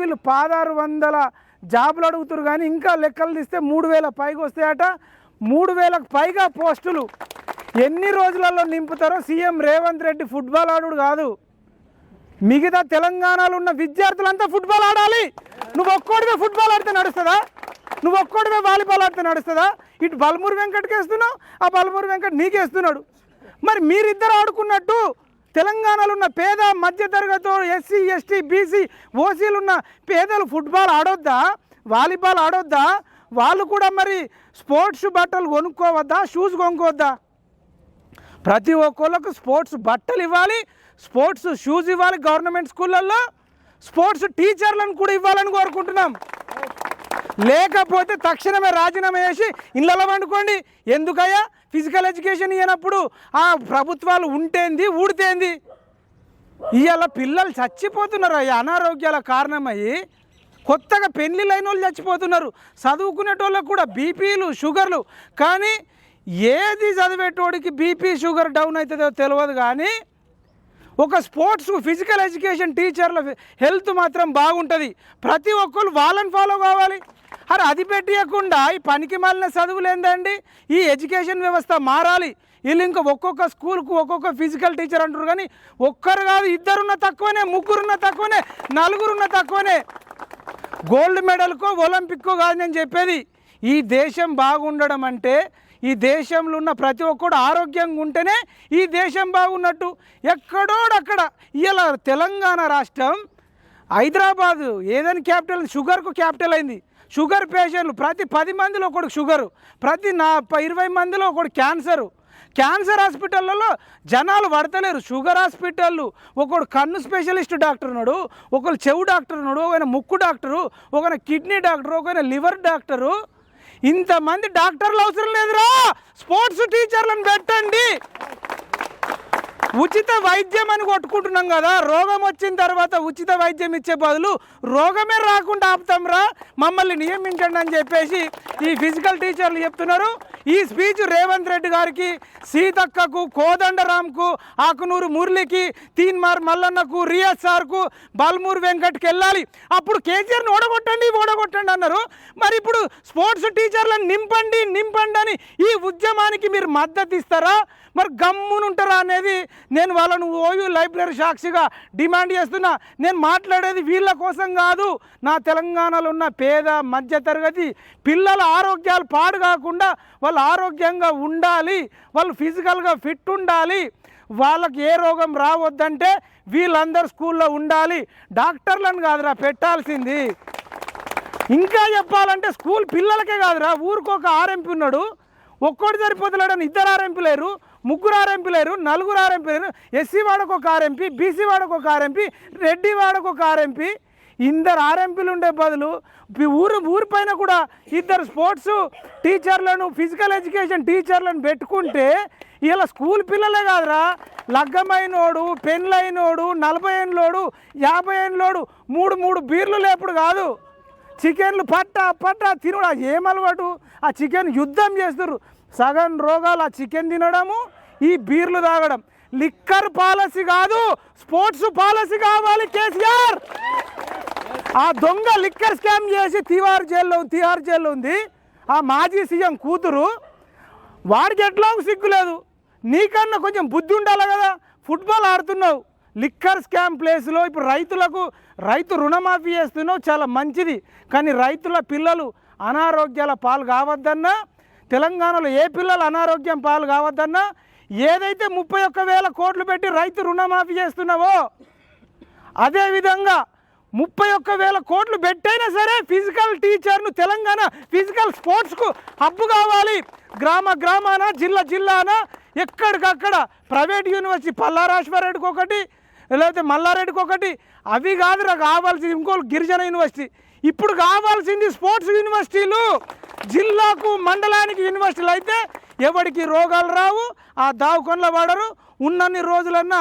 వీళ్ళు పదహారు వందల జాబులు అడుగుతారు కానీ ఇంకా లెక్కలు తీస్తే మూడు వేల పైగా వస్తాయట. మూడు వేలకు పైగా పోస్టులు ఎన్ని రోజులలో నింపుతారో సీఎం రేవంత్ రెడ్డి ఫుట్బాల్ ఆడుడు కాదు. మిగతా తెలంగాణలో ఉన్న విద్యార్థులంతా ఫుట్బాల్ ఆడాలి. నువ్వు ఒక్కోడివే ఫుట్బాల్ ఆడితే నడుస్తుందా? నువ్వు ఒక్కోడివే వాలీబాల్ ఆడితే నడుస్తుందా? ఇటు బలమూరి వెంకట్కి వేస్తున్నావు ఆ బలమూరి వెంకట్ నీకేస్తున్నాడు. మరి మీరిద్దరు ఆడుకున్నట్టు తెలంగాణలో ఉన్న పేద మధ్యతరగతి ఎస్సీ ఎస్టీ బీసీ ఓసీలు ఉన్న పేదలు ఫుట్బాల్ ఆడొద్దా? వాలీబాల్ ఆడొద్దా? వాళ్ళు కూడా మరి స్పోర్ట్స్ బట్టలు కొనుక్కోవద్దా? షూస్ కొనుక్కోవద్దా? ప్రతి ఒక్కళ్ళకు స్పోర్ట్స్ బట్టలు ఇవ్వాలి స్పోర్ట్స్ షూస్ ఇవ్వాలి గవర్నమెంట్ స్కూళ్ళల్లో స్పోర్ట్స్ టీచర్లను కూడా ఇవ్వాలని కోరుకుంటున్నాం. లేకపోతే తక్షణమే రాజీనామా చేసి ఇళ్ళలో వండుకోండి ఎందుకయ్యా? ఫిజికల్ ఎడ్యుకేషన్ ఇవ్వనప్పుడు ఆ ప్రభుత్వాలు ఉంటేంది ఊడితేంది? ఇవాళ పిల్లలు చచ్చిపోతున్నారు అయ్యా అనారోగ్యాల కారణమయ్యి కొత్తగా పెళ్ళిళ్ళైన వాళ్ళు చచ్చిపోతున్నారు. చదువుకునేటోళ్ళకు కూడా బీపీలు షుగర్లు. కానీ ఏది చదివేటోడికి బీపీ షుగర్ డౌన్ అవుతుందో తెలియదు కానీ ఒక స్పోర్ట్స్ ఫిజికల్ ఎడ్యుకేషన్ టీచర్ల హెల్త్ మాత్రం బాగుంటుంది. ప్రతి ఒక్కరు వాళ్ళని ఫాలో కావాలి. అరే అది పెట్టియకుండా ఈ పనికి మాలిన చదువులు ఏందండి? ఈ ఎడ్యుకేషన్ వ్యవస్థ మారాలి. వీళ్ళు ఇంకా ఒక్కొక్క స్కూల్కు ఒక్కొక్క ఫిజికల్ టీచర్ అంటారు కానీ ఒక్కరు కాదు ఇద్దరున్న తక్కువనే ముగ్గురున్న తక్కువనే నలుగురున్న తక్కువనే. గోల్డ్ మెడల్కో ఒలింపిక్కో కాదు నేను చెప్పేది. ఈ దేశం బాగుండడం అంటే ఈ దేశంలో ఉన్న ప్రతి ఒక్కడు ఆరోగ్యంగా ఉంటేనే ఈ దేశం బాగున్నట్టు. ఎక్కడోడక్కడ ఇలా తెలంగాణ రాష్ట్రం హైదరాబాదు ఏదైనా క్యాపిటల్ షుగర్కు క్యాపిటల్ అయింది. షుగర్ పేషెంట్లు ప్రతి పది మందిలో ఒకడు షుగరు ప్రతి నా ఇరవై మందిలో ఒకడు క్యాన్సరు. క్యాన్సర్ హాస్పిటల్లలో జనాలు పడతలేరు. షుగర్ హాస్పిటళ్ళు ఒకడు కన్ను స్పెషలిస్ట్ డాక్టర్ ఉన్నాడు ఒకరు చెవు డాక్టర్ ఉన్నాడు ఒక ముక్కు డాక్టరు ఒక కిడ్నీ డాక్టరు ఒక లివర్ డాక్టరు. ఇంతమంది డాక్టర్లు అవసరం లేదురా! స్పోర్ట్స్ టీచర్లను పెట్టండి! ఉచిత వైద్యం అని కొట్టుకుంటున్నాం కదా రోగం వచ్చిన తర్వాత ఉచిత వైద్యం ఇచ్చే బదులు రోగమే రాకుండా ఆపుతాంరా మమ్మల్ని నియమించండి అని చెప్పేసి ఈ ఫిజికల్ టీచర్లు చెప్తున్నారు. ఈ స్పీచ్ రేవంత్ రెడ్డి గారికి సీతక్కకు కోదండరామ్కు ఆకునూరు మురళికి తీన్మార్ మల్లన్నకు రియాజ్ సార్కు బల్మూరు వెంకట్కి వెళ్ళాలి. అప్పుడు కేసీఆర్ని ఓడగొట్టండి ఓడగొట్టండి అన్నారు. మరి ఇప్పుడు స్పోర్ట్స్ టీచర్లను నింపండి నింపండి అని ఈ ఉద్యమానికి మీరు మద్దతు ఇస్తారా? మరి గమ్మునుంటారా అనేది నేను వాళ్ళను ఓయూ లైబ్రరీ సాక్షిగా డిమాండ్ చేస్తున్నా. నేను మాట్లాడేది వీళ్ళ కోసం కాదు. నా తెలంగాణలో ఉన్న పేద మధ్యతరగతి పిల్లల ఆరోగ్యాలు పాడు కాకుండా వాళ్ళు ఆరోగ్యంగా ఉండాలి. వాళ్ళు ఫిజికల్గా ఫిట్ ఉండాలి. వాళ్ళకి ఏ రోగం రావద్దంటే వీళ్ళందరూ స్కూల్లో ఉండాలి. డాక్టర్లను కాదురా పెట్టాల్సింది. ఇంకా చెప్పాలంటే స్కూల్ పిల్లలకే కాదురా. ఊరికొక ఆర్ఎంపీ ఉన్నాడు. ఒక్కోటి సరిపోతలేడని ఇద్దరు ఆర్ఎంపీ లేరు ముగ్గురు ఆర్ఎంపీ లేరు నలుగురు ఆర్ఎంపీ లేరు. ఎస్సీ వాడకు ఒక ఆర్ఎంపీ బీసీ వాడకు ఒక ఆర్ఎంపీ రెడ్డి వాడకు ఒక ఆర్ఎంపీ. ఇద్దరు ఆర్ఎంపీలు ఉండే బదులు ఊరు ఊరి పైన కూడా ఇద్దరు స్పోర్ట్స్ టీచర్లను ఫిజికల్ ఎడ్యుకేషన్ టీచర్లను పెట్టుకుంటే ఇలా స్కూల్ పిల్లలే కాదురా. లగ్గమైనోడు పెన్లైనోడు నలభై ఏళ్ళోడు యాభై ఏళ్ళోడు మూడు మూడు బీర్లు లేపుడు కాదు. చికెన్లు పట్ట పట్ట తినడం ఏం అలవాటు ఆ చికెన్ యుద్ధం చేస్తున్నారు సగం రోగాలు ఆ చికెన్ తినడము ఈ బీర్లు తాగడం. లిక్కర్ పాలసీ కాదు స్పోర్ట్స్ పాలసీ కావాలి కేసీఆర్! ఆ దొంగ లిక్కర్ స్కామ్ చేసి తిహార్ జైల్లో తిహార్ జైల్లో ఉంది. ఆ మాజీ సీఎం కూతురు వాడికి ఎట్లా సిగ్గులేదు నీకన్నా కొంచెం బుద్ధి ఉండాలి కదా ఫుట్బాల్ ఆడుతున్నావు. లిక్కర్ స్కామ్ ప్లేస్లో ఇప్పుడు రైతులకు రైతు రుణమాఫీ చేస్తున్నావు చాలా మంచిది. కానీ రైతుల పిల్లలు అనారోగ్యాల పాలు కావద్దన్నా తెలంగాణలో ఏ పిల్లలు అనారోగ్యం పాలు కావద్దన్నా ఏదైతే ముప్పై ఒక్క వేల కోట్లు పెట్టి రైతు రుణమాఫీ చేస్తున్నావో అదేవిధంగా ముప్పై ఒక్క వేల కోట్లు పెట్టైనా సరే ఫిజికల్ టీచర్ను తెలంగాణ ఫిజికల్ స్పోర్ట్స్కు హబ్బు కావాలి. గ్రామ గ్రామాన జిల్లా జిల్లాన ఎక్కడికక్కడ ప్రైవేట్ యూనివర్సిటీ పల్లారాశ్వరరెడ్డికి ఒకటి లేకపోతే మల్లారెడ్డికి ఒకటి అవి కాదురా కావాల్సింది ఇంకో గిరిజన యూనివర్సిటీ. ఇప్పుడు కావాల్సింది స్పోర్ట్స్ యూనివర్సిటీలు. జిల్లాకు మండలానికి యూనివర్సిటీలు అయితే ఎవరికి రోగాలు రావు ఆ దావుకొండలు వాడరు. ఉన్నన్ని రోజులన్నా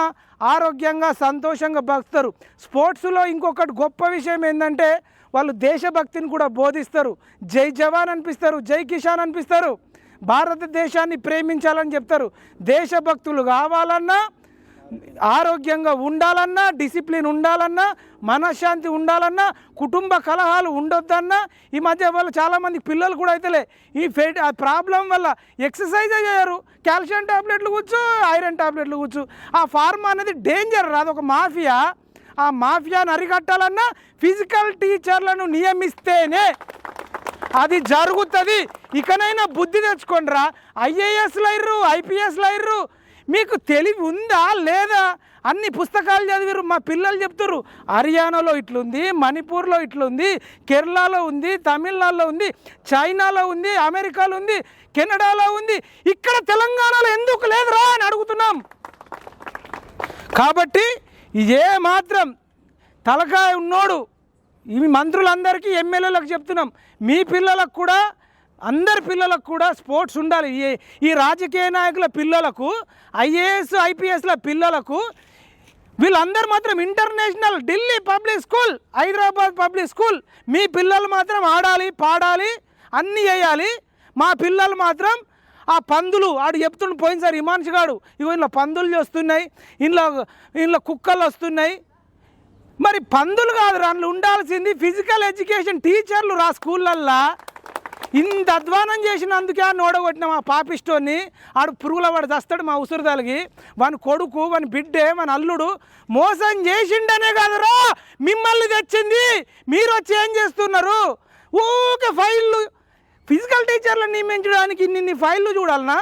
ఆరోగ్యంగా సంతోషంగా బతుకుతారు. స్పోర్ట్స్లో ఇంకొకటి గొప్ప విషయం ఏంటంటే వాళ్ళు దేశభక్తిని కూడా బోధిస్తారు. జై జవాన్ అనిపిస్తారు జై కిషాన్ అనిపిస్తారు. భారతదేశాన్ని ప్రేమించాలని చెప్తారు. దేశభక్తులు కావాలన్నా ఆరోగ్యంగా ఉండాలన్నా డిసిప్లిన్ ఉండాలన్నా మనశ్శాంతి ఉండాలన్నా కుటుంబ కలహాలు ఉండొద్దన్నా ఈ మధ్య వాళ్ళు చాలామంది పిల్లలు కూడా అయితేలే ఈ ఫెయిట్ ఆ ప్రాబ్లం వల్ల ఎక్సర్సైజ్ చేయరు కాల్షియం టాబ్లెట్లు కూర్చు ఐరన్ టాబ్లెట్లు కూర్చు. ఆ ఫార్మా అనేది డేంజర్ అదొక మాఫియా ఆ మాఫియాను అరికట్టాలన్నా ఫిజికల్ టీచర్లను నియమిస్తేనే అది జరుగుతుంది. ఇకనైనా బుద్ధి తెచ్చుకోండిరా. ఐఏఎస్లు అయ్యరు ఐపీఎస్లు అయ్యరు మీకు తెలివి ఉందా లేదా? అన్ని పుస్తకాలు చదివారు మా పిల్లలు చెప్తారు హర్యానాలో ఇట్లుంది మణిపూర్లో ఇట్లుంది కేరళలో ఉంది తమిళనాడులో ఉంది చైనాలో ఉంది అమెరికాలో ఉంది కెనడాలో ఉంది. ఇక్కడ తెలంగాణలో ఎందుకు లేదురా అని అడుగుతున్నాం. కాబట్టి ఏ మాత్రం తలకాయ ఉన్నోడు. ఇవి మంత్రులందరికీ ఎమ్మెల్యేలకు చెప్తున్నాం. మీ పిల్లలకు కూడా అందరి పిల్లలకు కూడా స్పోర్ట్స్ ఉండాలి. ఈ ఈ రాజకీయ నాయకుల పిల్లలకు ఐఏఎస్ ఐపీఎస్ల పిల్లలకు వీళ్ళందరూ మాత్రం international Delhi public school Hyderabad public school మీ పిల్లలు మాత్రం ఆడాలి పాడాలి అన్నీ చేయాలి మా పిల్లలు మాత్రం ఆ పందులు ఆడు చెప్తుండు పోయినసారి హిమాన్షి గాడు ఇగో ఇంట్లో పందులు వస్తున్నాయి ఇంట్లో ఇంట్లో కుక్కలు వస్తున్నాయి. మరి పందులు కాదు అందులో ఉండాల్సింది ఫిజికల్ ఎడ్యుకేషన్ టీచర్లు రా స్కూళ్ళల్లో. ఇంత అధ్వానం చేసినందుకే ఆ నోడగొట్టిన మా పాపిస్టోని ఆడు పురుగుల వాడు చస్తాడు మా ఉసురుదలకి. వాని కొడుకు వాని బిడ్డే మన అల్లుడు మోసం చేసిండనే కాదురా! మిమ్మల్ని తెచ్చింది మీరు వచ్చి ఏం చేస్తున్నారు? ఊకే ఫైళ్ళు ఫిజికల్ టీచర్లను నియమించడానికి ఇన్ని ఇన్ని ఫైళ్ళు చూడాలనా?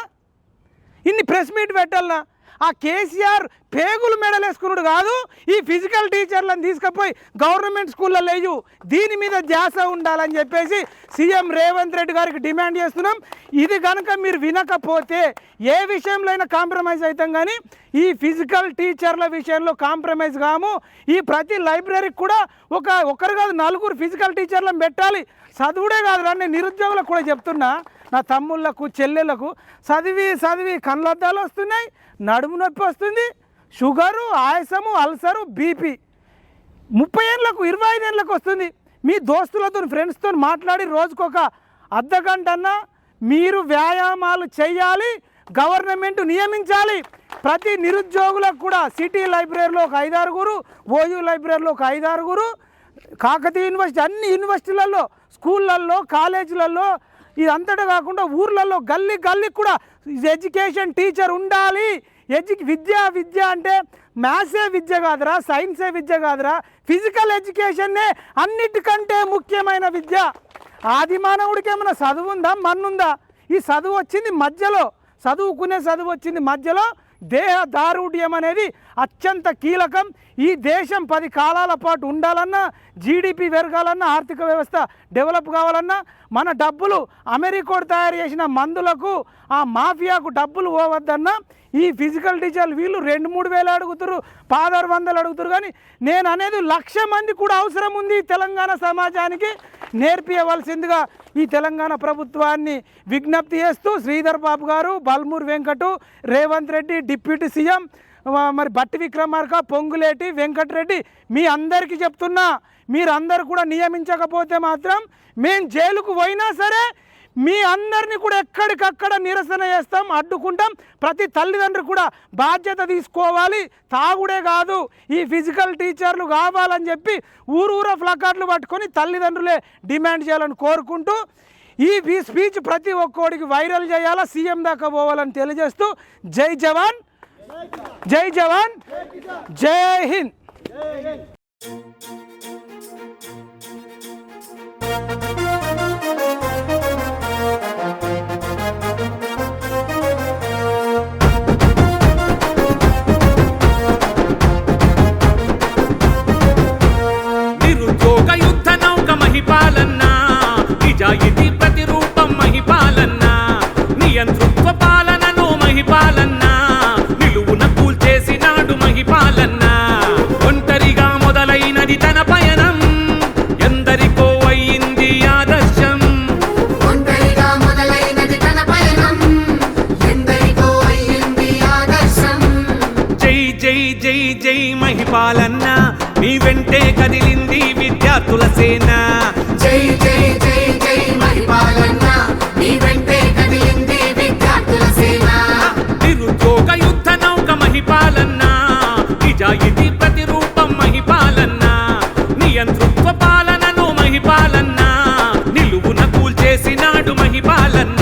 ఇన్ని ప్రెస్ మీట్ పెట్టాలనా? ఆ కేసీఆర్ పేగులు మెడలేసుకున్నాడు కాదు ఈ ఫిజికల్ టీచర్లను తీసుకుపోయి గవర్నమెంట్ స్కూల్లో లేవు దీని మీద ధ్యాస ఉండాలని చెప్పేసి సీఎం రేవంత్ రెడ్డి గారికి డిమాండ్ చేస్తున్నాం. ఇది కనుక మీరు వినకపోతే ఏ విషయంలో అయినా కాంప్రమైజ్ అవుతాం కానీ ఈ ఫిజికల్ టీచర్ల విషయంలో కాంప్రమైజ్ కాము. ఈ ప్రతి లైబ్రరీకి కూడా ఒక ఒకరు కాదు నలుగురు ఫిజికల్ టీచర్లను పెట్టాలి. చదువుడే కాదు రా నేను నిరుద్యోగులకు కూడా చెప్తున్నా. నా తమ్ముళ్ళకు చెల్లెలకు చదివి చదివి కళ్ళద్దాలు వస్తున్నాయి నడుము నొప్పి వస్తుంది షుగరు ఆయాసము అల్సరు బీపీ ముప్పై ఏళ్ళకు ఇరవై ఐదు ఏళ్ళకు వస్తుంది. మీ దోస్తులతో ఫ్రెండ్స్తో మాట్లాడి రోజుకొక అర్ధ గంటన్నా మీరు వ్యాయామాలు చేయాలి గవర్నమెంట్ నియమించాలి. ప్రతి నిరుద్యోగులకు కూడా సిటీ లైబ్రరీలో ఒక ఐదారుగురు ఓయూ లైబ్రరీలో ఒక ఐదారుగురు కాకతీయ యూనివర్సిటీ అన్ని యూనివర్సిటీలలో స్కూళ్ళల్లో కాలేజీలలో ఇదంతటా కాకుండా ఊర్లలో గల్లీ గల్లీ కూడా ఎడ్యుకేషన్ టీచర్ ఉండాలి. ఎడ్యు విద్య విద్య అంటే మ్యాథ్సే విద్య కాదురా సైన్సే విద్య కాదురా. ఫిజికల్ ఎడ్యుకేషన్నే అన్నిటికంటే ముఖ్యమైన విద్య. ఆది మానవుడికి ఏమైనా చదువు ఉందా? మన్నుందా ఈ చదువు వచ్చింది మధ్యలో. చదువుకునే చదువు వచ్చింది మధ్యలో. దేహ దారుఢ్యం అనేది అత్యంత కీలకం. ఈ దేశం పది కాలాల పాటు ఉండాలన్నా జీడిపి పెరగాలన్నా ఆర్థిక వ్యవస్థ డెవలప్ కావాలన్నా మన డబ్బులు అమెరికోడు తయారు చేసిన మందులకు ఆ మాఫియాకు డబ్బులు పోవద్దన్నా ఈ ఫిజికల్ డిజిటల్ వీళ్ళు రెండు మూడు వేలు అడుగుతారు పాదారు వందలు అడుగుతారు. కానీ నేను అనేది లక్ష మంది కూడా అవసరం ఉంది తెలంగాణ సమాజానికి. నేర్పియవలసిందిగా ఈ తెలంగాణ ప్రభుత్వాన్ని విజ్ఞప్తి చేస్తూ శ్రీధర్ బాబు గారు బల్మూర్ వెంకటు రేవంత్ రెడ్డి డిప్యూటీ సీఎం మరి బట్టి విక్రమార్క పొంగులేటి వెంకటరెడ్డి మీ అందరికీ చెప్తున్నా మీరందరూ కూడా నియమించకపోతే మాత్రం మేము జైలుకు పోయినా సరే మీ అందరినీ కూడా ఎక్కడికక్కడ నిరసన చేస్తాం అడ్డుకుంటాం. ప్రతి తల్లిదండ్రులు కూడా బాధ్యత తీసుకోవాలి. తాగుడే కాదు ఈ ఫిజికల్ టీచర్లు కావాలని చెప్పి ఊరూర ఫ్లకార్డులు పట్టుకొని తల్లిదండ్రులే డిమాండ్ చేయాలని కోరుకుంటూ ఈ ఈ స్పీచ్ ప్రతి ఒక్కోడికి వైరల్ చేయాలా? సీఎం దాకా పోవాలని తెలియజేస్తూ జై జవాన్. జై జవాన్ జై హింద్ నిరుద్యోగ జై జై జై మహిపాలన్న నీ వెంటే కదిలింది విద్యార్థుల సేన. జై జై జై జై మహిపాలన్న నీ వెంటే కదిలింది విద్యార్థుల సేన. నిరుద్యోగ యుద్ధ నౌక మహిపాలన్న నిజాయితీ ప్రతిరూపం మహిపాలన్న నియంతృత్వ పాలనను మహిపాలన్న నిలువున కూల్చేసినాడు మహిపాలన్న.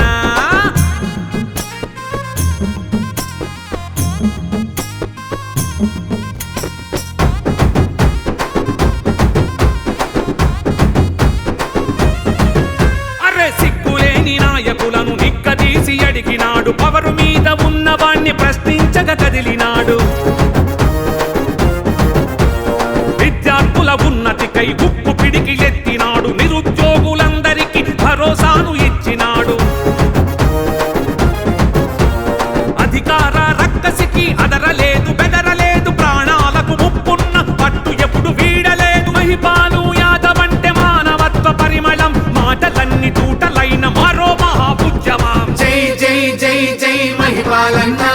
విద్యార్థుల ఉన్నతికై ఉప్పు పిడికి ఎత్తినాడు. నిరుద్యోగులందరికీ భరోసాను ఇచ్చినాడు. అధికార రక్కసికి అదరలేదు బెదరలేదు. ప్రాణాలకు ముప్పున్న పట్టు ఎప్పుడు వీడలేదు. మహిపాలు యాదవంటే మానవత్వ పరిమళం. మాటలన్నీ తూటలైన మరో మహాపుజ్యమా. జై జై జై జై మహిపాలన్నా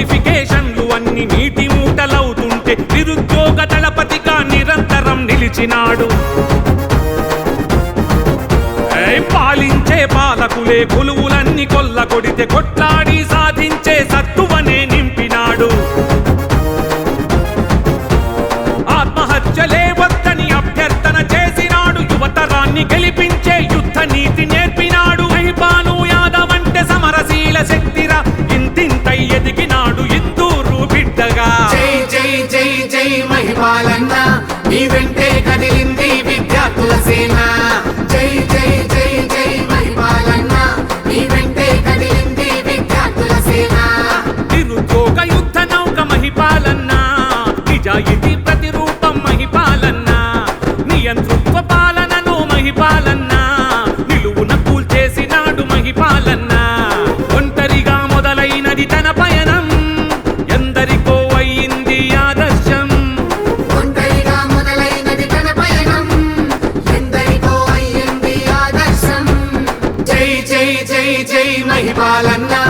నోటిఫికేషన్లు అన్ని నీటి మూటలవుతుంటే నిరుద్యోగ దళపతిగా నిరంతరం నిలిచినాడు. పాలించే పాలకులే కొలువులన్నీ కొల్ల కొడితే కొట్లాడి నీతి ప్రతిరూపం మహిపాలన్న నియంతృత్వ పాలనను మహిపాలన్న నిలువున కూల్చేసినాడు మహిపాలన్న. ఒంటరిగా మొదలైనది తన పయనం ఎందరికో అయింది ఆదర్శం. జై జై జై జై మహిపాలన్నా.